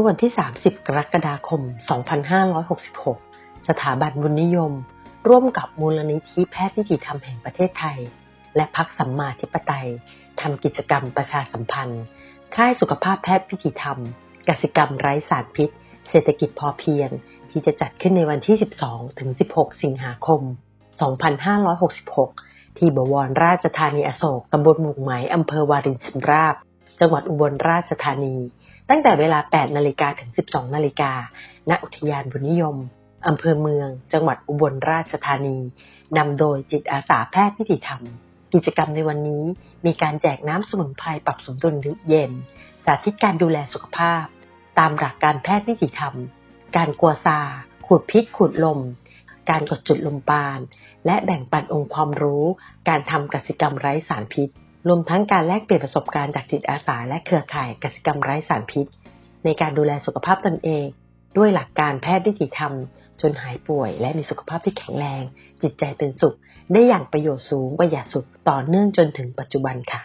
มื่อวันที่ 30 กรกฎาคม 2566 สถาบันบุญนิยม ร่วมกับมูลนิธิแพทย์นิติธรรมแห่งประเทศไทย และพักสัมมาธิปไตยทำกิจกรรมประชาสัมพันธ์ ค่ายสุขภาพแพทย์พิธีธรรม กสิกรรมไร้สารพิษ เศรษฐกิจพอเพียง ที่จะจัดขึ้นในวันที่ 12 ถึง 16 สิงหาคม 2566 ที่บวรราชธานีอโศกตำบลหมู่ไหมอำเภอวารินชำราบ จังหวัดอุบลราชธานี ตั้งแต่เวลา 8 นาฬิกาถึง 12 นาฬิกา ณ อุทยานบุญนิยม อำเภอเมือง จังหวัดอุบลราชธานี นำโดยจิตอาสาแพทย์นิติธรรม กิจกรรมในวันนี้มีการแจกน้ำสมุนไพรปรับสมดุลเย็น สาธิตการดูแลสุขภาพ ตามหลักการแพทย์นิติธรรม การกัวซา ขูดพิษขูดลม การกดจุดลมปาน และแบ่งปันองค์ความรู้ การทำกสิกรรมไร้สารพิษ รวมทั้งการแลกเปลี่ยนประสบการณ์จากจิตอาสาและเครือข่ายกสิกรรมไร้สารพิษ ในการดูแลสุขภาพตนเอง ด้วยหลักการแพทย์ดิจิธรรม จนหายป่วย และมีสุขภาพที่แข็งแรง จิตใจเป็นสุข ได้อย่างประโยชน์สูงประหยัดสุดต่อเนื่องจนถึงปัจจุบันค่ะ